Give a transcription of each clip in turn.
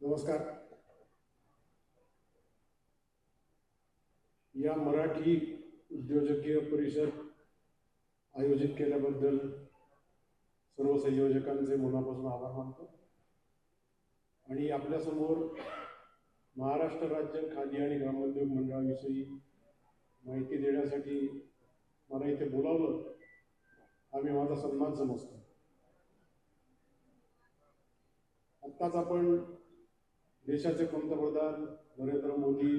नमस्कार. या मराठी उद्योजकीय परिषद आयोजित केल्याबद्दल सर्व संयोजकांचे मनापासून आभार मानतो. आणि आपल्यासमोर महाराष्ट्र राज्य खादी आणि ग्रामोद्योग मंडळाविषयी माहिती देण्यासाठी मला इथे बोलावलं आम्ही माझा सन्मान समजतो. आत्ताच आपण देशाचे पंतप्रधान नरेंद्र मोदी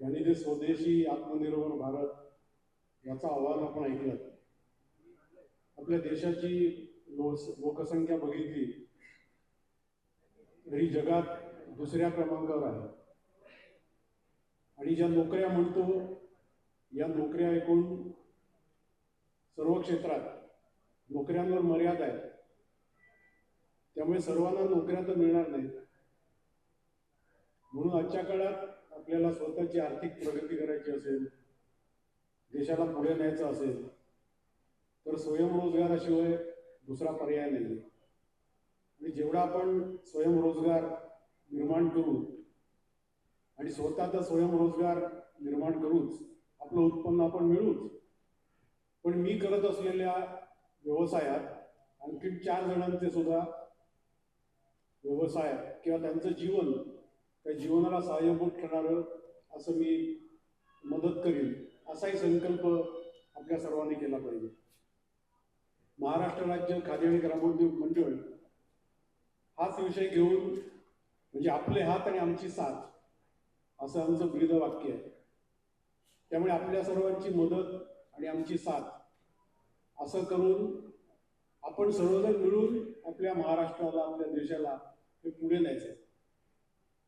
यांनी जे स्वदेशी आत्मनिर्भर भारत याचा अहवाल आपण ऐकला आपल्या देशाची लोकसंख्या बघितली तरी जगात दुसऱ्या क्रमांकावर आहे. आणि ज्या नोकऱ्या म्हणतो या नोकऱ्या ऐकून सर्व क्षेत्रात नोकऱ्यांवर मर्यादा आहे. त्यामुळे सर्वांना नोकऱ्या तर मिळणार नाहीत. म्हणून आजच्या काळात आपल्याला स्वतःची आर्थिक प्रगती करायची असेल देशाला पुढे न्यायचं असेल तर स्वयंरोजगाराशिवाय दुसरा पर्याय नाही. आणि जेवढा आपण स्वयंरोजगार निर्माण करू आणि स्वतःचा स्वयंरोजगार निर्माण करूच आपलं उत्पन्न आपण मिळूच पण मी करत असलेल्या व्यवसायात आणखी चार जणांचे सुद्धा व्यवसाय किंवा त्यांचं जीवन त्या जीवनाला सहाय्यभूत ठरणारं असं मी मदत करेन असाही संकल्प आपल्या सर्वांनी केला पाहिजे. महाराष्ट्र राज्य खादी आणि ग्रामोद्योग मंडळ हाच विषय घेऊन म्हणजे आपले हात आणि आमची साथ असं आमचं ब्रीद वाक्य आहे. त्यामुळे आपल्या सर्वांची मदत आणि आमची साथ असं करून आपण सर्वजण मिळून आपल्या महाराष्ट्राला आपल्या देशाला हे पुढे न्यायचं. आहे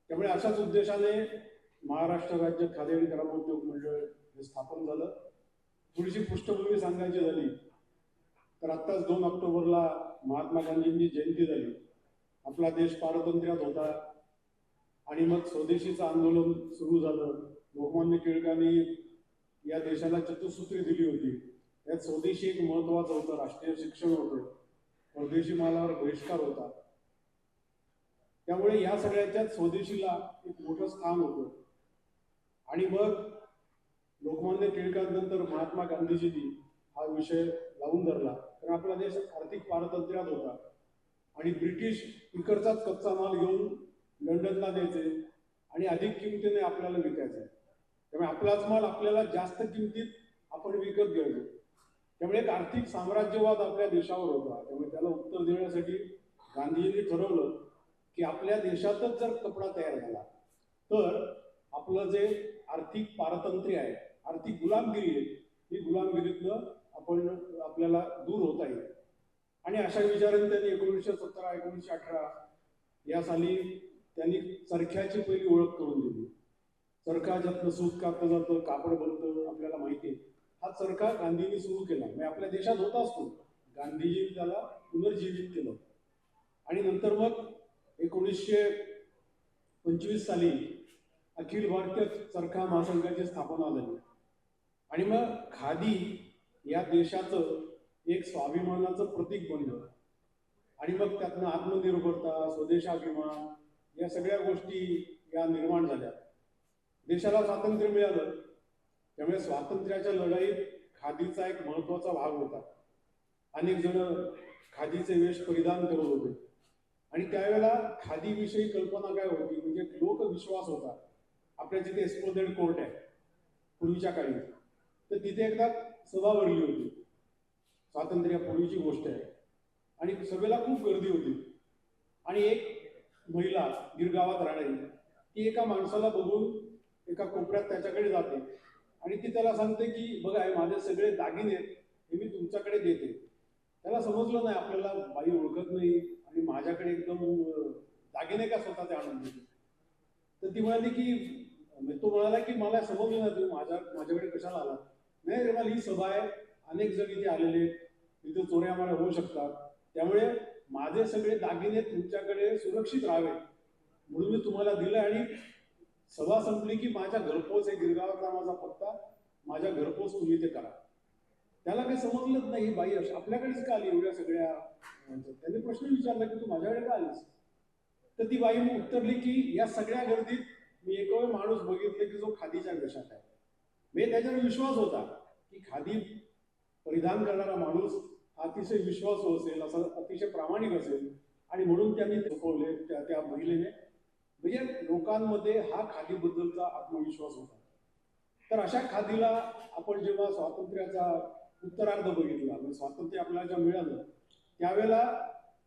त्यामुळे अशाच उद्देशाने महाराष्ट्र राज्य खादी आणि ग्रामोद्योग मंडळ हे स्थापन झालं. थोडीशी पृष्ठभूमी सांगायची झाली तर आत्ताच दोन ऑक्टोबरला महात्मा गांधींची जयंती झाली. आपला देश पारतंत्र्यात होता आणि मग स्वदेशीचं आंदोलन सुरू झालं. लोकमान्य टिळकांनी या देशाला चतुसूत्री दिली होती. यात स्वदेशी एक महत्वाचं होतं राष्ट्रीय शिक्षण होतं. परदेशी मालावर बहिष्कार होता. त्यामुळे या सगळ्याच्यात स्वदेशीला एक मोठं स्थान होतं. आणि मग लोकमान्य टिळकांनंतर महात्मा गांधीजींनी हा विषय लावून धरला. कारण आपला देश आर्थिक पारतंत्र्यात होता. आणि ब्रिटिश इकडचाच कच्चा माल घेऊन लंडनला द्यायचे आणि अधिक किमतीने आपल्याला विकायचे. त्यामुळे आपलाच माल आपल्याला जास्त किमतीत आपण विकत घ्यायचो. त्यामुळे एक आर्थिक साम्राज्यवाद आपल्या देशावर होता. त्यामुळे त्याला उत्तर देण्यासाठी गांधीजींनी ठरवलं की आपल्या देशातच जर कपडा तयार झाला तर आपलं जे आर्थिक पारतंत्र्य आहे आर्थिक गुलामगिरी आहे ही गुलामगिरीतनं आपण आपल्याला दूर होता येईल. आणि अशा विचाराने त्यांनी एकोणीसशे सतरा एकोणीसशे अठरा या साली त्यांनी चरख्याची पहिली ओळख करून दिली. चरखा ज्यातनं सूत कापलं जातं कापड बनतं आपल्याला माहिती आहे. हा चरखा गांधींनी सुरू केला. म्हणजे आपल्या देशात होता असतो. गांधीजी त्याला पुनर्जीवित केलं. आणि नंतर मग एकोणीसशे पंचवीस साली अखिल भारतीय चरखा महासंघाची स्थापना झाली. आणि मग खादी या देशाचं एक स्वाभिमानाचं प्रतीक बनलं. आणि मग त्यातनं आत्मनिर्भरता स्वदेशाभिमान या सगळ्या गोष्टी या निर्माण झाल्या. देशाला स्वातंत्र्य मिळालं. त्यामुळे स्वातंत्र्याच्या लढाईत खादीचा एक महत्त्वाचा भाग होता. अनेक जण खादीचे वेश परिधान करत होते. आणि त्यावेळेला खादीविषयी कल्पना काय होती? म्हणजे लोक लोकविश्वास होता. आपल्या जिथे एक्सपोजेड कोर्ट आहे पूर्वीच्या काळी तर तिथे एकदा सभा भरली होती. स्वातंत्र्यापूर्वीची गोष्ट आहे. आणि सभेला खूप गर्दी होती. आणि एक महिला गिरगावात राहणारी ती एका माणसाला बघून एका कोपऱ्यात त्याच्याकडे जाते. आणि ती त्याला सांगते की बघा हे माझे सगळे दागिने आहेत हे मी तुमच्याकडे देते. त्याला समजलं नाही आपल्याला बाई ओळखत नाही. आणि माझ्याकडे एकदम दागिने का स्वतःचे आणून देते तर ती म्हणाली की तो म्हणाला की मला समजलं नाही तुम्ही माझ्या माझ्याकडे कशाला आला नाही रे मला ही सभा आहे. अनेक जण इथे आलेले आहेत. इथे चोऱ्या माऱ्या होऊ शकतात. त्यामुळे माझे सगळे दागिने तुमच्याकडे सुरक्षित राहावे. म्हणून मी तुम्हाला दिलं आणि सभा संपली की माझ्या घरपोच आहे गिरगावातला माझा पत्ता. माझ्या घरपोच तुम्ही ते करा. त्याला काही समजलंच नाही बाई आपल्याकडेच का आली एवढ्या सगळ्या त्याने प्रश्न विचारला की तू माझ्याकडे का आलीस? तर ती बाई मग उत्तरली की या सगळ्या गर्दीत मी एकवेळ माणूस बघितलं की जो खादीच्या वेशात आहे. म्हणजे त्याच्यावर विश्वास होता की खादी परिधान करणारा माणूस अतिशय विश्वासू असेल असा अतिशय प्रामाणिक असेल. आणि म्हणून त्यांनी झोपवले त्या त्या महिलेने. म्हणजे लोकांमध्ये हा खादीबद्दलचा आत्मविश्वास होता. तर अशा खादीला आपण जेव्हा स्वातंत्र्याचा उत्तरार्ध बघितला. म्हणजे स्वातंत्र्य आपल्याला ज्या मिळालं त्यावेळेला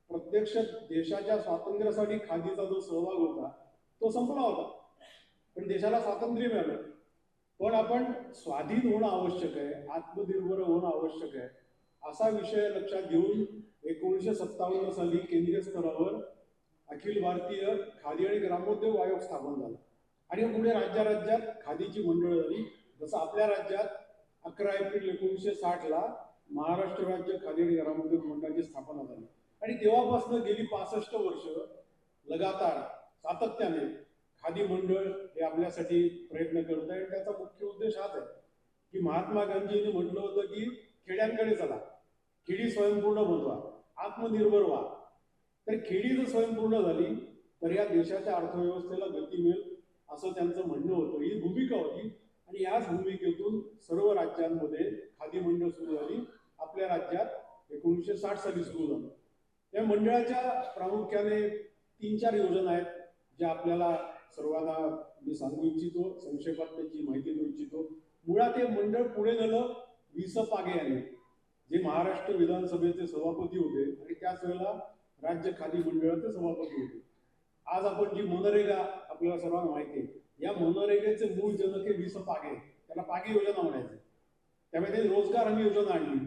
प्रत्यक्ष देशाच्या स्वातंत्र्यासाठी खादीचा जो सहभाग होता तो संपला होता. पण देशाला स्वातंत्र्य मिळालं. पण आपण स्वाधीन होणं आवश्यक आहे आत्मनिर्भर होणं आवश्यक आहे असा विषय लक्षात घेऊन एकोणीसशे सत्तावन्न साली केंद्रीय स्तरावर अखिल भारतीय खादी आणि ग्रामोद्योग आयोग स्थापन झाला. आणि पुढे राज्या राज्यात खादीची मंडळं झाली. जसं आपल्या राज्यात अकरा एप्रिल एकोणीसशे साठला महाराष्ट्र राज्य खादी ग्रामोद्योग मंडळाची स्थापना झाली. आणि तेव्हापासून गेली पासष्ट वर्ष लगातार सातत्याने खादी मंडळ हे आपल्यासाठी प्रयत्न करत आहे. आणि त्याचा मुख्य उद्देश हाच आहे की महात्मा गांधींनी म्हटलं होतं की खेड्यांकडे चला. खेडी स्वयंपूर्ण बनवा आत्मनिर्भर व्हा. तर खेडी जर स्वयंपूर्ण झाली तर या देशाच्या अर्थव्यवस्थेला गती मिळेल असं त्यांचं म्हणणं होतं. ही भूमिका होती. आणि याच भूमिकेतून सर्व राज्यांमध्ये खादी मंडळ सुरू झाली. आपल्या राज्यात एकोणीसशे साठ साली सुरू झालं. या मंडळाच्या प्रामुख्याने तीन चार योजना आहेत ज्या आपल्याला सर्वांना मी सांगू इच्छितो संक्षेपात त्याची माहिती देऊ इच्छितो. मुळात हे मंडळ पुढे झालं स पागे यांनी जे महाराष्ट्र विधानसभेचे सभापती होते आणि त्याच वेळेला राज्य खादी मंडळाचे सभापती होते. आज आपण जी मनरेगा आपल्याला सर्वांना माहिती आहे या मनरेगेचे मूळ जनक हे विस पागे त्याला पागे योजना म्हणायचे. त्यामुळे त्यांनी रोजगार हमी योजना आणली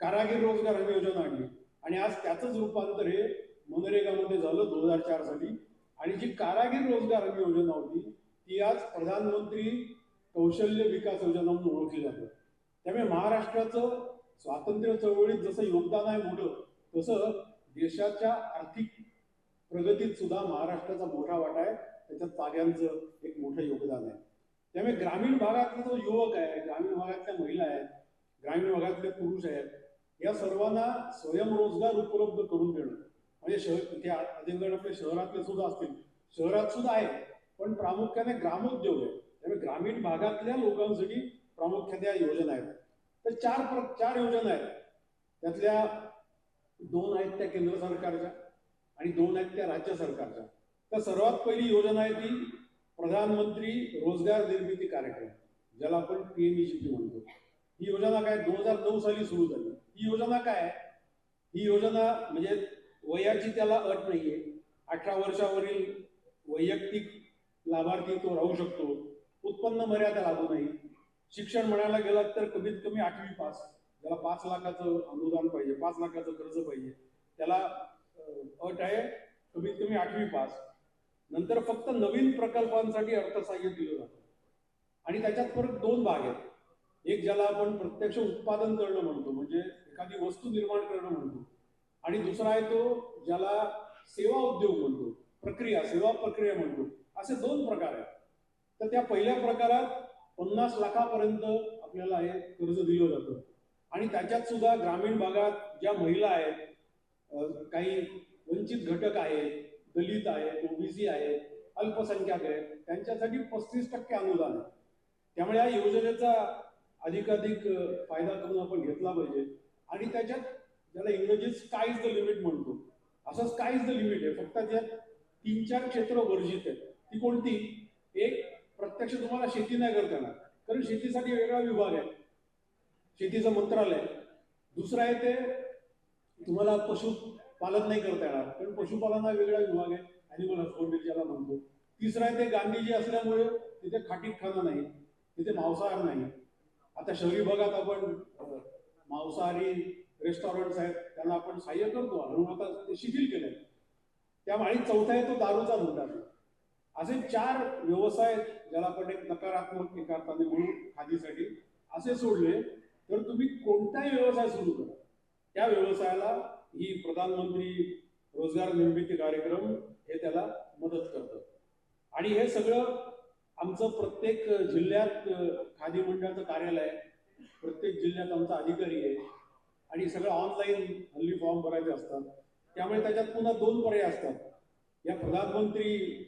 कारागीर रोजगार हमी योजना आणली. आणि आज त्याचंच रूपांतर हे मनरेगामध्ये झालं दोन हजार चार साली. आणि जी कारागीर रोजगार हमी योजना होती ती आज प्रधानमंत्री कौशल्य विकास योजना म्हणून ओळखली जाते. त्यामुळे महाराष्ट्राचं स्वातंत्र्य चळवळीत जसं योगदान आहे मोठं तसं देशाच्या आर्थिक प्रगतीत सुद्धा महाराष्ट्राचा मोठा वाटा आहे. त्याच्यात पाग्यांचं एक मोठं योगदान आहे. त्यामुळे ग्रामीण भागातला जो युवक आहे ग्रामीण भागातल्या महिला आहेत ग्रामीण भागातले पुरुष आहेत या सर्वांना स्वयंरोजगार उपलब्ध करून देणं. म्हणजे शहर इथे अधिकरण आपले शहरातले सुद्धा असतील. शहरात सुद्धा आहे पण प्रामुख्याने ग्रामोद्योग आहे. त्यामुळे ग्रामीण भागातल्या लोकांसाठी प्रामुख्याने या योजना आहेत. तर चार प्र चार योजना आहेत. त्यातल्या दोन आहेत त्या केंद्र सरकारच्या आणि दोन आहेत त्या राज्य सरकारच्या. तर सर्वात पहिली योजना आहे ती प्रधानमंत्री रोजगार निर्मिती कार्यक्रम ज्याला आपण पी एम जी म्हणतो. ही योजना काय दोन हजार नऊ साली सुरू झाली. ही योजना काय ही योजना म्हणजे वयाची त्याला अट नाहीये. अठरा वर्षावरील वैयक्तिक लाभार्थी तो राहू शकतो. उत्पन्न मर्यादा लागू नाही. शिक्षण म्हणायला गेलात तर कमीत कमी आठवी पास. ज्याला पाच लाखाचं अनुदान पाहिजे पाच लाखाचं कर्ज पाहिजे. त्याला अट आहे कमीत कमी आठवी पास. नंतर फक्त नवीन प्रकल्पांसाठी अर्थसहाय्य दिलं जातं. आणि त्याच्यात परत दोन भाग आहेत. एक ज्याला आपण प्रत्यक्ष उत्पादन करणं म्हणतो म्हणजे एखादी वस्तू निर्माण करणं म्हणतो. आणि दुसरा आहे तो ज्याला सेवा उद्योग म्हणतो प्रक्रिया सेवा प्रक्रिया म्हणतो. असे दोन प्रकार आहेत. तर त्या पहिल्या प्रकारात पन्नास लाखापर्यंत आपल्याला हे कर्ज दिलं जातं. आणि त्याच्यात सुद्धा ग्रामीण भागात ज्या महिला आहेत काही वंचित घटक आहेत दलित आहेत ओबीसी आहेत अल्पसंख्याक आहेत त्यांच्यासाठी पस्तीस टक्के अनुदान आहे. त्यामुळे या योजनेचा अधिकाधिक फायदा करून आपण घेतला पाहिजे. आणि त्याच्यात ज्याला इंग्रजीत स्काय इज द लिमिट म्हणतो असं स्काय इज द लिमिट आहे. फक्त त्यात तीन चार क्षेत्र वर्जित आहेत ती कोणती? एक प्रत्यक्ष तुम्हाला शेती नाही करता येणार कारण शेतीसाठी वेगळा विभाग आहे. शेतीचं मंत्रालय दुसरं आहे ते तुम्हाला पशु पालन नाही करता येणार. कारण पशुपालना वेगळा विभाग आहे. अॅनिमल हस्बंडरी ज्याला म्हणतो. तिसरं आहे ते गांधीजी असल्यामुळे तिथे खाटीक खाणं नाही. तिथे मांसाहार नाही. आता शहरी भागात आपण मांसाहारी रेस्टॉरंट्स आहेत त्यांना आपण सहाय्य करतो. म्हणून आता ते शिथिल आहे त्यामुळे आणि चौथा आहे तो दारूचा धंदा. असे चार व्यवसाय ज्याला आपण एक नकारात्मक एका अर्थाने म्हणून खादीसाठी असे सोडले तर तुम्ही कोणताही व्यवसाय सुरू करा. त्या व्यवसायाला ही प्रधानमंत्री रोजगार निर्मिती कार्यक्रम हे त्याला मदत करतं. आणि हे सगळं आमचं प्रत्येक जिल्ह्यात खादी मंडळाचं कार्यालय प्रत्येक जिल्ह्यात आमचा अधिकारी आहे. आणि सगळं ऑनलाईन हल्ली फॉर्म भरायचे असतात. त्यामुळे त्याच्यात पुन्हा दोन पर्याय असतात. या प्रधानमंत्री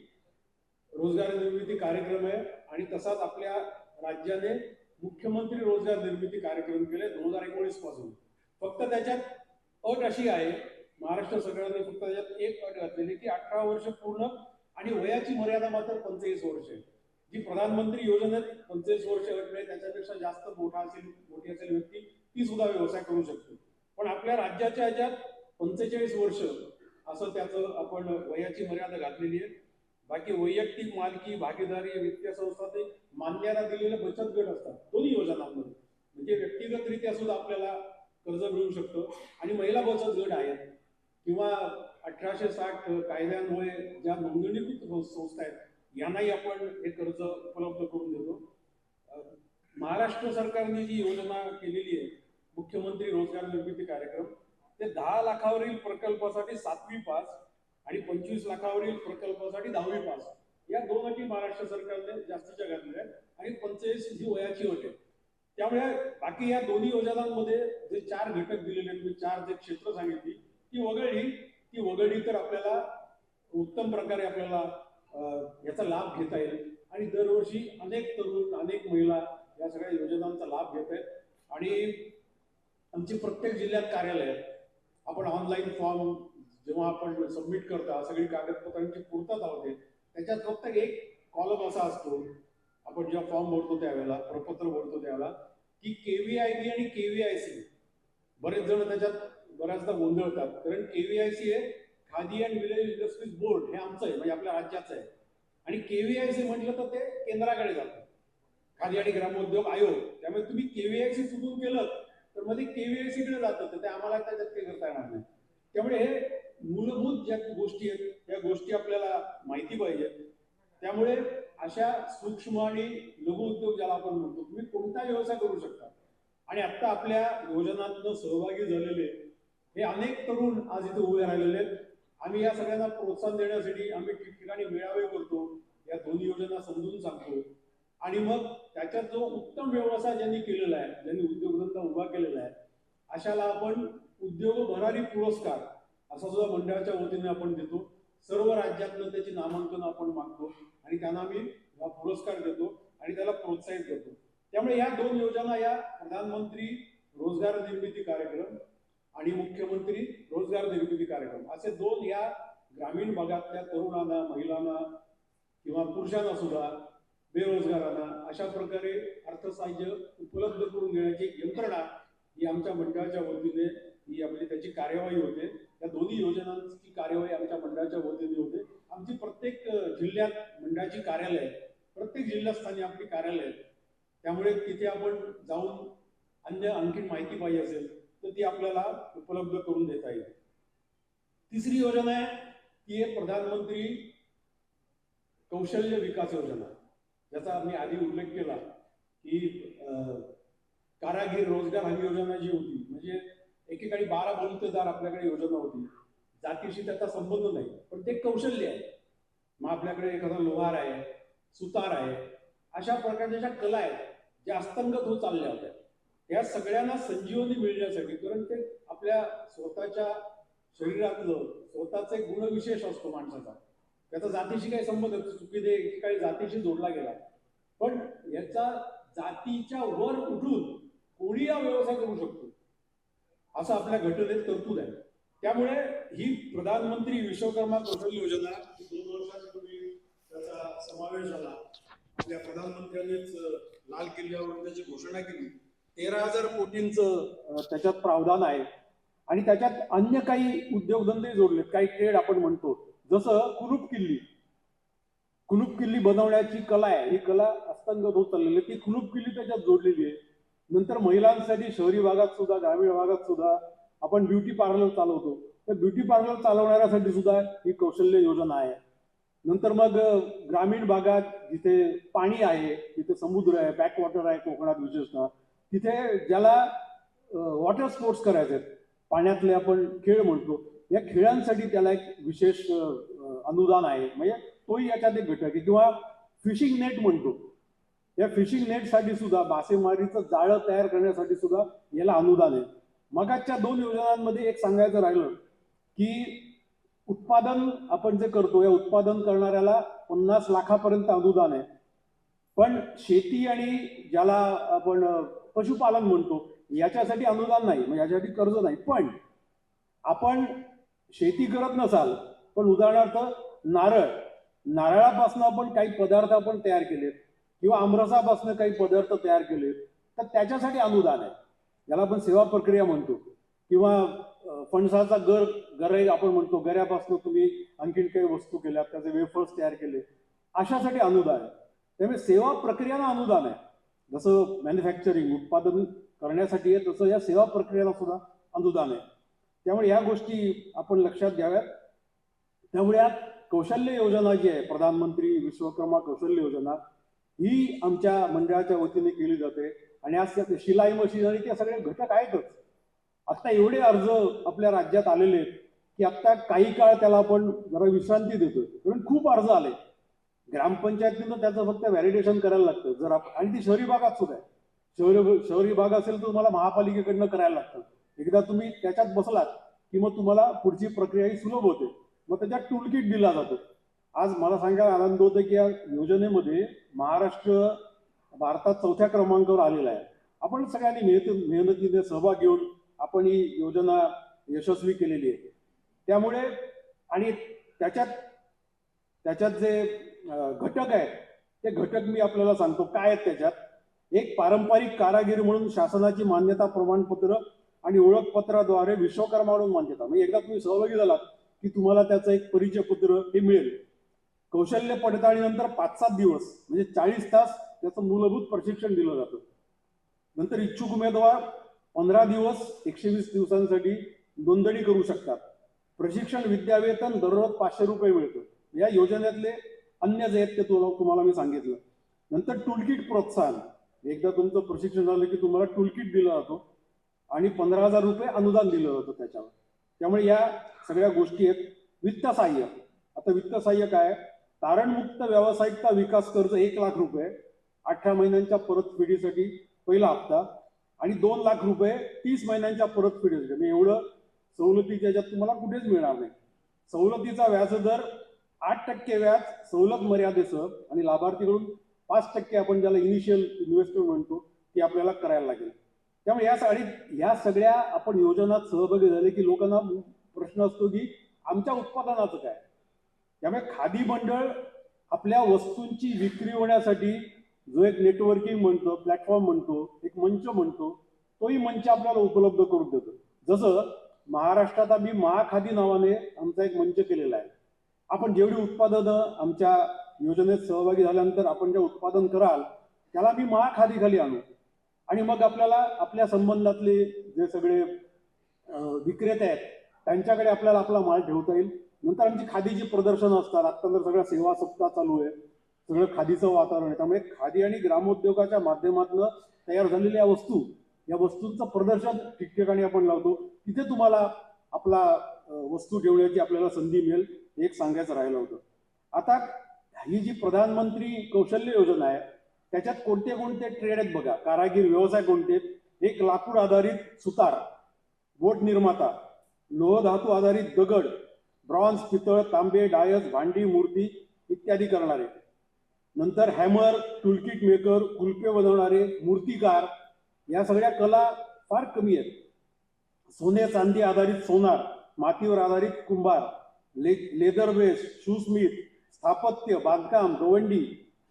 रोजगार निर्मिती कार्यक्रम आहे आणि तसाच आपल्या राज्याने मुख्यमंत्री रोजगार निर्मिती कार्यक्रम केले दोन हजार एकोणीसपासून. फक्त त्याच्यात अट अशी आहे महाराष्ट्र सरकारने फक्त त्याच्यात एक अट घातलेली की अठरा वर्ष पूर्ण आणि वयाची मर्यादा मात्र पंचेचाळीस वर्ष आहे. जी प्रधानमंत्री योजनेत पंचवीस वर्ष अट नाही त्याच्यापेक्षा जास्त मोठा असेल मोठी असेल व्यक्ती ती सुद्धा व्यवसाय करू शकते. पण आपल्या राज्याच्या ह्याच्यात पंचेचाळीस वर्ष असं त्याचं आपण वयाची मर्यादा घातलेली आहे. बाकी वैयक्तिक मालकी भागीदारी वित्तीय संस्था ते मान्यता दिलेले बचत गट असतात दोन्ही योजनांमध्ये. म्हणजे व्यक्तिगतरित्या सुद्धा आपल्याला कर्ज मिळू शकतं. आणि महिला बचत गट आहेत. किंवा अठराशे साठ कायद्यांमुळे ज्या नोंदणीकृत संस्था आहेत यांनाही आपण हे कर्ज उपलब्ध करून देतो. महाराष्ट्र सरकारने जी योजना केलेली आहे मुख्यमंत्री रोजगार निर्मिती कार्यक्रम ते दहा लाखावरील प्रकल्पासाठी सातवी पास आणि पंचवीस लाखावरील प्रकल्पासाठी दहावी पास. या दोन अटी महाराष्ट्र सरकारने जास्तीच्या घातल्या आहेत. आणि पंचेचाळीस ही वयाची अट आहे त्यामुळे बाकी या दोन्ही योजनांमध्ये जे चार घटक दिलेले आहेत चार जे क्षेत्र सांगितली ती वगळली. ती वगळली तर आपल्याला उत्तम प्रकारे आपल्याला याचा लाभ घेता येईल. आणि दरवर्षी अनेक तरुण अनेक महिला या सगळ्या योजनांचा लाभ घेत आहेत. आणि आमची प्रत्येक जिल्ह्यात कार्यालय आहेत आपण ऑनलाईन फॉर्म जेव्हा आपण सबमिट करता सगळी कागदपत्रांची पूर्तता होते त्याच्यात फक्त एक कॉलम असा असतो आपण जेव्हा फॉर्म भरतो त्यावेळेला प्रपत्र भरतो त्यावेळेला की केव्हीआय बी आणि केव्हीआयसी बरेच जण त्याच्यात बऱ्याचदा गोंधळतात. कारण केव्हीआयसी हे khadi and village industries board हे आमचं आहे म्हणजे आपल्या राज्याचं आहे. आणि केव्हीआयसी म्हटलं तर ते केंद्राकडे जातं. खादी आणि ग्रामोद्योग आयोग. त्यामुळे तुम्ही केव्हीआयसी चुकून केलं तर मध्ये केव्हीआयसी कडे जातं तर ते आम्हाला त्याच्यात काही करता येणार नाही. त्यामुळे हे मूलभूत ज्या गोष्टी आहेत त्या गोष्टी आपल्याला माहिती पाहिजेत. त्यामुळे अशा सूक्ष्म आणि लघु उद्योग ज्याला आपण म्हणतो तुम्ही कोणता व्यवसाय करू शकता. आणि आत्ता आपल्या योजनातनं सहभागी झालेले हे अनेक तरुण आज इथे उभे राहिलेले आहेत. आम्ही या सगळ्यांना प्रोत्साहन देण्यासाठी आम्ही ठिकठिकाणी मेळावे करतो या दोन्ही योजना समजून सांगतो. आणि मग त्याच्यात जो उत्तम व्यवसाय ज्यांनी केलेला आहे ज्यांनी उद्योगधंदा उभा केलेला आहे अशाला आपण उद्योग भरारी पुरस्कार असा सुद्धा मंडळाच्या वतीने आपण देतो. सर्व राज्यातनं त्याची नामांकन आपण मागतो आणि त्यांना आम्ही हा पुरस्कार देतो आणि त्याला प्रोत्साहित करतो. त्यामुळे या दोन योजना या प्रधानमंत्री रोजगार निर्मिती कार्यक्रम आणि मुख्यमंत्री रोजगार निर्मिती कार्यक्रम असे दोन या ग्रामीण भागातल्या तरुणांना महिलांना किंवा पुरुषांना सुद्धा बेरोजगारांना अशा प्रकारे अर्थसाहाय्य उपलब्ध करून देण्याची यंत्रणा ही आमच्या मंडळाच्या वतीने ही आपली त्याची कार्यवाही होते. या दोन्ही योजनांची कार्यवाही आमच्या मंडळाच्या वतीने होते. आमची प्रत्येक जिल्ह्यात मंडळाची कार्यालय प्रत्येक जिल्हास्थानी आपली कार्यालय आहेत त्यामुळे तिथे आपण जाऊन अन्य आणखी माहिती पाहिजे असेल तर ती आपल्याला उपलब्ध करून देता येईल. तिसरी योजना आहे ती आहे प्रधानमंत्री कौशल्य विकास योजना. ज्याचा आम्ही आधी उल्लेख केला की कारागीर रोजगार हमी योजना जी होती म्हणजे एकेकाळी बारा बलुतेदार आपल्याकडे योजना होती. जातीशी त्याचा संबंध नाही पण ते कौशल्य आहे. मग आपल्याकडे एखादा लोहार आहे सुतार आहे अशा प्रकारच्या ज्या कला आहेत ज्या अस्तंगत होत चालल्या होत्या या सगळ्यांना संजीवनी मिळण्यासाठी कारण ते आपल्या स्वतःच्या शरीरातलं स्वतःचा एक गुणविशेष असतो माणसाचा. त्याचा जातीशी काही संबंध नसतो. चुकी दे एकेकाळी जातीशी जोडला गेला. पण याचा जातीच्या वर उठून कोणी हा व्यवसाय करू शकतो? असं आपल्या घटनेत तरतूद आहे. त्यामुळे ही प्रधानमंत्री विश्वकर्मा कौशल्य योजना दोन वर्षांपूर्वी त्याचा समावेश झाला. आपल्या प्रधानमंत्र्यांनीच लाल किल्ल्यावर त्याची घोषणा केली. तेरा हजार कोटींचं त्याच्यात प्रावधान आहे. आणि त्याच्यात अन्य काही उद्योगधंदे जोडलेत काही ट्रेड आपण म्हणतो. जसं कुलूप किल्ली. कुलूप किल्ली बनवण्याची कला आहे. ही कला अस्तंगत होत चाललेली आहे. ती कुलूप किल्ली त्याच्यात जोडलेली आहे. नंतर महिलांसाठी शहरी भागात सुद्धा ग्रामीण भागात सुद्धा आपण ब्युटी पार्लर चालवतो. तर ब्युटी पार्लर चालवणाऱ्यासाठी सुद्धा ही कौशल्य योजना आहे. नंतर मग ग्रामीण भागात जिथे पाणी आहे तिथे समुद्र आहे बॅकवॉटर आहे कोकणात विशेषतः तिथे ज्याला वॉटर स्पोर्ट्स करायचे आहेत पाण्यातले आपण खेळ म्हणतो या खेळांसाठी त्याला एक विशेष अनुदान आहे. म्हणजे तोही याच्यात एक घटक आहे. किंवा फिशिंग नेट म्हणतो. या फिशिंग नेटसाठी सुद्धा मासेमारीचं जाळं तयार करण्यासाठी सुद्धा याला अनुदान आहे. मगाच्या दोन योजनांमध्ये एक सांगायचं राहिलं की उत्पादन आपण जे करतो या उत्पादन करणाऱ्याला पन्नास लाखापर्यंत अनुदान आहे. पण शेती आणि ज्याला आपण पशुपालन म्हणतो याच्यासाठी अनुदान नाही म्हणजे याच्यासाठी कर्ज नाही. पण आपण शेती करत नसाल पण उदाहरणार्थ नारळ. नारळापासून आपण काही पदार्थ आपण तयार केलेत. किंवा आमरसापासून काही पदार्थ तयार केले तर त्याच्यासाठी अनुदान आहे. याला आपण सेवा प्रक्रिया म्हणतो. किंवा फणसाचा गर गरे आपण म्हणतो. गऱ्यापासून तुम्ही आणखीन काही वस्तू केल्या त्याचे वेफर्स तयार केले. अशासाठी अनुदान आहे. त्यामुळे सेवा प्रक्रियाला अनुदान आहे. जसं मॅन्युफॅक्चरिंग उत्पादन करण्यासाठी आहे तसं या सेवा प्रक्रियेला सुद्धा अनुदान आहे. त्यामुळे या गोष्टी आपण लक्षात घ्याव्यात. त्यामुळे या कौशल्य योजना जी आहे प्रधानमंत्री विश्वकर्मा कौशल्य योजना ही आमच्या मंडळाच्या वतीने केली जाते. आणि आज त्या शिलाई मशीन आणि ते सगळे घटक आहेतच. आता एवढे अर्ज आपल्या राज्यात आलेले आहेत की आता काही काळ त्याला आपण जरा विश्रांती देतोय. कारण खूप अर्ज आले. ग्रामपंचायतीनं त्याचं फक्त व्हॅलिडेशन करायला लागतं. जर आपण आणि ती शहरी भागात सुद्धा आहे. शहरी शहरी भाग असेल तर तुम्हाला महापालिकेकडनं करायला लागतं. एकदा तुम्ही त्याच्यात बसलात की मग तुम्हाला पुढची प्रक्रिया ही सुलभ होते. मग त्याच्यात टूलकिट दिला जातो. आज मला सांगायला आनंद होतो की या योजनेमध्ये महाराष्ट्र भारतात चौथ्या क्रमांकावर आलेला आहे. आपण सगळ्यांनी मेहनत मेहनतीने सहभाग घेऊन आपण ही योजना यशस्वी केलेली आहे. त्यामुळे आणि त्याच्यात त्याच्यात जे घटक आहेत ते घटक मी आपल्याला सांगतो. काय आहेत त्याच्यात? एक पारंपरिक कारागीर म्हणून शासनाची मान्यता प्रमाणपत्र आणि ओळखपत्राद्वारे विश्वकर्मा म्हणून मान्यता. म्हणजे एकदा तुम्ही सहभागी झालात की तुम्हाला त्याचं एक परिचय पत्र हे मिळेल. कौशल्य पडताळीनंतर पाच सात दिवस म्हणजे चाळीस तास त्याचं मूलभूत प्रशिक्षण दिलं जातं. नंतर इच्छुक उमेदवार पंधरा दिवस एकशे वीस दिवसांसाठी नोंदणी करू शकतात. प्रशिक्षण विद्यावेतन दररोज पाचशे रुपये मिळतं. या योजनेतले अन्य जे आहेत ते तुम्हाला मी सांगितलं. नंतर टूलकिट प्रोत्साहन. एकदा तुमचं प्रशिक्षण झालं की तुम्हाला टूलकिट दिला जातो आणि पंधरा हजार रुपये अनुदान दिलं जातं त्याच्यावर. त्यामुळे या सगळ्या गोष्टी आहेत. वित्त सहाय्य आता वित्त सहाय्य काय? तारणमुक्त व्यावसायिकता विकास कर्ज एक लाख रुपये अठरा महिन्यांच्या परतफेडीसाठी पहिला हप्ता आणि दोन लाख रुपये तीस महिन्यांच्या परतफेडीसाठी म्हणजे एवढं सवलतीच्या याच्यात तुम्हाला कुठेच मिळणार नाही. सवलतीचा व्याजदर आठ टक्के व्याज सवलत मर्यादेसह आणि लाभार्थीकडून पाच टक्के आपण ज्याला इनिशियल इन्व्हेस्टमेंट म्हणतो ती आपल्याला करायला लागेल. त्यामुळे या साडीत या सगळ्या आपण योजनात सहभागी झाले की लोकांना प्रश्न असतो की आमच्या उत्पादनाचं काय? त्यामुळे खादी मंडळ आपल्या वस्तूंची विक्री होण्यासाठी जो एक नेटवर्किंग म्हणतो प्लॅटफॉर्म म्हणतो एक मंच म्हणतो तोही मंच आपल्याला उपलब्ध करून देतो. जसं महाराष्ट्रात आम्ही महाखादी नावाने आमचा एक मंच केलेला आहे. आपण जेवढी उत्पादनं आमच्या योजनेत सहभागी झाल्यानंतर आपण जे उत्पादन कराल त्याला मी महाखादीखाली आणू. आणि मग आपल्याला आपल्या संबंधातले जे सगळे विक्रेते आहेत त्यांच्याकडे आपल्याला आपला माल ठेवता येईल. नंतर आमची खादीची प्रदर्शनं असतात आता तर सगळा सेवा सप्ताह चालू आहे. सगळं खादीचं वातावरण आहे. त्यामुळे खादी आणि ग्रामोद्योगाच्या माध्यमातून तयार झालेल्या वस्तू या वस्तूंचं प्रदर्शन ठिकठिकाणी आपण लावतो. तिथे तुम्हाला आपला वस्तू ठेवण्याची आपल्याला संधी मिळेल एक सांगायचं राहिलं होतं. आता ही जी प्रधानमंत्री कौशल्य योजना आहे त्याच्यात कोणते कोणते ट्रेड आहेत बघा? कारागीर व्यवसाय कोणते? आहेत एक लाकूड आधारित सुतार बोट निर्माता लोहधातू आधारित दगड ब्रॉन्झ पितळ तांबे डायस भांडी मूर्ती इत्यादी करणारे. नंतर हॅमर टुलकिट मेकर कुल्पे बनवणारे मूर्तिकार या सगळ्या कला फार कमी आहेत. सोने चांदी आधारित सोनार मातीवर आधारित कुंभार ले लेदर वेस्ट शूस्मिथ स्थापत्य बांधकाम गवंडी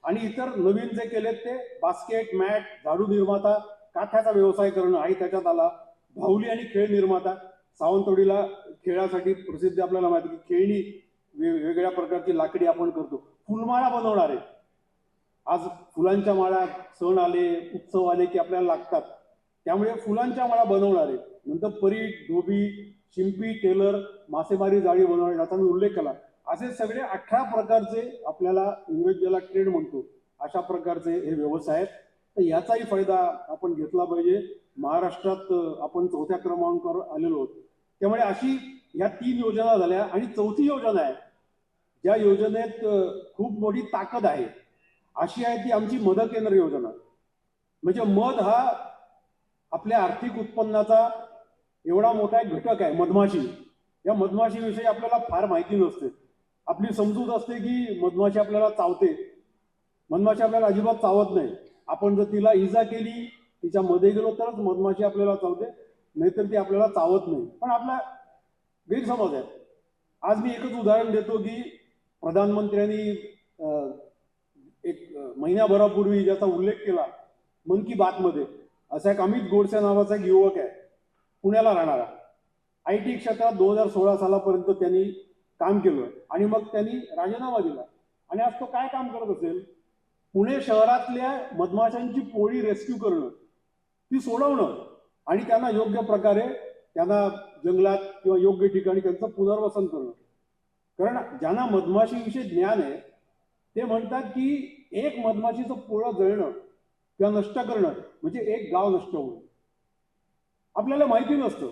आणि इतर नवीन जे केलेत ते बास्केट मॅट झाडू निर्माता काठ्याचा व्यवसाय करणं आणि त्याच्यात आला. भाऊली आणि खेळ निर्माता सावंतवाडीला खेळासाठी प्रसिद्ध आपल्याला माहिती की खेळणी वेगवेगळ्या प्रकारची लाकडी आपण करतो. फुलमाळा बनवणारे आज फुलांच्या माळा सण आले उत्सव आले की आपल्याला लागतात. त्यामुळे फुलांच्या माळा बनवणारे नंतर परीट धोबी शिंपी टेलर मासेमारी जाळी बनवणारे याचा मी उल्लेख केला. असे सगळे अठरा प्रकारचे आपल्याला इंग्रज ज्याला ट्रेड म्हणतो. अशा प्रकारचे हे व्यवसाय आहेत. तर याचाही फायदा आपण घेतला पाहिजे. महाराष्ट्रात आपण चौथ्या क्रमांकावर आलेलो आहोत. त्यामुळे अशी ह्या तीन योजना झाल्या आणि चौथी योजना आहे. ज्या योजनेत खूप मोठी ताकद आहे. अशी आहे ती आमची मध केंद्र योजना. म्हणजे मध हा आपल्या आर्थिक उत्पन्नाचा एवढा मोठा एक घटक आहे मधमाशी. या मधमाशीविषयी आपल्याला फार माहिती नसते. आपली समजूत असते की मधमाशी आपल्याला चावते. मधमाशी आपल्याला अजिबात चावत नाही. आपण जर तिला इजा केली तिच्या मध्ये गेलो तरच मधमाशी आपल्याला चावते. नाहीतर ती आपल्याला चावत नाही. पण आपला गैरसमज आहे आज मी एकच उदाहरण देतो की प्रधानमंत्र्यांनी एक महिन्याभरापूर्वी ज्याचा उल्लेख केला मन की बातमध्ये असा एक अमित गोडसे नावाचा एक युवक आहे पुण्याला राहणारा. आय टी क्षेत्रात दोन हजार सोळा सालापर्यंत त्यांनी काम केलं आणि मग त्यांनी राजीनामा दिला. आणि आज तो काय काम करत असेल? पुणे शहरातल्या मधमाशांची पोळी रेस्क्यू करणं. ती सोडवणं. आणि त्यांना योग्य प्रकारे त्यांना जंगलात किंवा योग्य ठिकाणी त्यांचं पुनर्वसन करणं. कारण ज्यांना मधमाशीविषयी ज्ञान आहे ते म्हणतात की एक मधमाशीचं पोळं जळणं किंवा नष्ट करणं म्हणजे एक गाव नष्ट होणं. आपल्याला माहिती नसतं.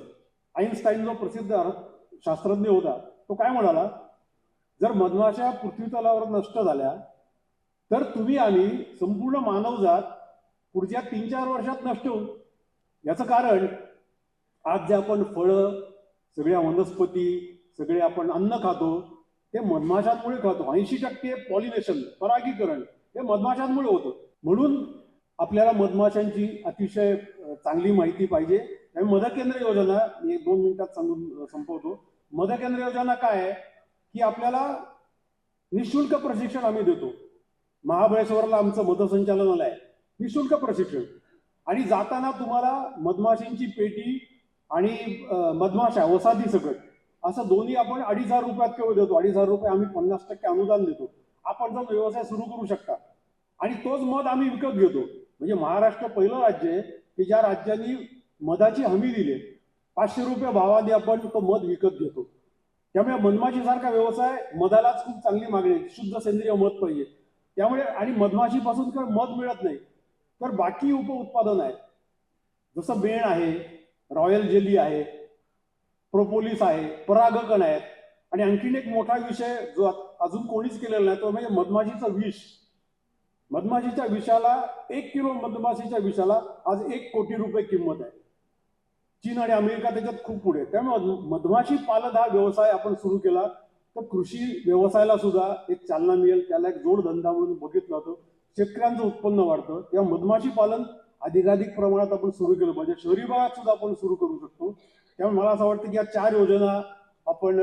आईन्स्टाईन जो प्रसिद्ध शास्त्रज्ञ होता तो काय म्हणाला? जर मधमाशा पृथ्वीतलावर नष्ट झाल्या तर तुम्ही आम्ही संपूर्ण मानवजात पुढच्या तीन चार वर्षात नष्ट होऊ. याचं कारण आज जे आपण फळं सगळ्या वनस्पती सगळे आपण अन्न खातो ते मधमाशांमुळे खातो. ऐंशी टक्के पॉलिनेशन परागीकरण हे मधमाशांमुळे होतं. म्हणून आपल्याला मधमाशांची अतिशय चांगली माहिती पाहिजे. आणि मधकेंद्र योजना मी एक दोन मिनिटात सांगून संपवतो. मधकेंद्र योजना काय आहे? की आपल्याला निशुल्क प्रशिक्षण आम्ही देतो. महाबळेश्वरला आमचं मधसंचालनालय आहे. निशुल्क प्रशिक्षण. आणि जाताना तुम्हाला मधमाशींची पेटी आणि मधमाशा वसादी सकट असं दोन्ही आपण अडीच हजार रुपयात केवळ देतो. अडीच हजार रुपये आम्ही पन्नास टक्के अनुदान देतो. आपण जाऊन व्यवसाय सुरू करू शकता. आणि तोच मध आम्ही विकत घेतो. म्हणजे महाराष्ट्र पहिलं राज्य आहे की ज्या राज्यांनी मधाची हमी दिली. पाचशे रुपये भावाने आपण तो मध विकत घेतो. त्यामुळे मधमाशीसारखा व्यवसाय मधालाच खूप चांगली मागणी आहे. शुद्ध सेंद्रिय मध पाहिजे. त्यामुळे आणि मधमाशीपासून मध मिळत नाही. तर बाकी उप उत्पादन आहेत. जसं बेण आहे रॉयल जेली आहे प्रोपोलिस आहे परागकण आहेत. आणि आणखीन एक मोठा विषय जो अजून कोणीच केलेला नाही तो म्हणजे मधमाशीचं विष. मधमाशीच्या विषाला एक किलो मधमाशीच्या विषाला आज एक कोटी रुपये किंमत आहे. चीन आणि अमेरिका त्याच्यात खूप पुढे त्यामुळे मधमाशी पालन हा व्यवसाय आपण सुरू केला. तर कृषी व्यवसायाला सुद्धा एक चालना मिळेल. त्याला एक जोडधंदा म्हणून बघितलं जातं शेतकऱ्यांचं उत्पन्न वाढतं. तेव्हा मधमाशी पालन अधिकाधिक प्रमाणात आपण सुरू केलं पाहिजे. शहरी भागात सुद्धा आपण सुरू करू शकतो. त्यामुळे मला असं वाटतं की या चार योजना आपण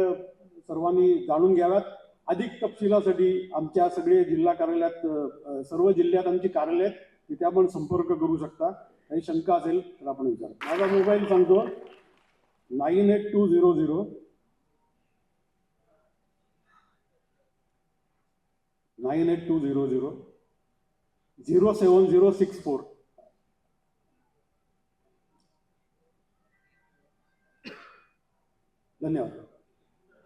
सर्वांनी जाणून घ्याव्यात. अधिक तपशिलासाठी आमच्या सगळे जिल्हा कार्यालयात सर्व जिल्ह्यात आमची कार्यालय आहेत तिथे आपण संपर्क करू शकता. काही शंका असेल तर आपण विचार. माझा मोबाईल सांगतो. Nine eight two zero zero. Nine eight two zero zero. Zero seven zero six four धन्यवाद.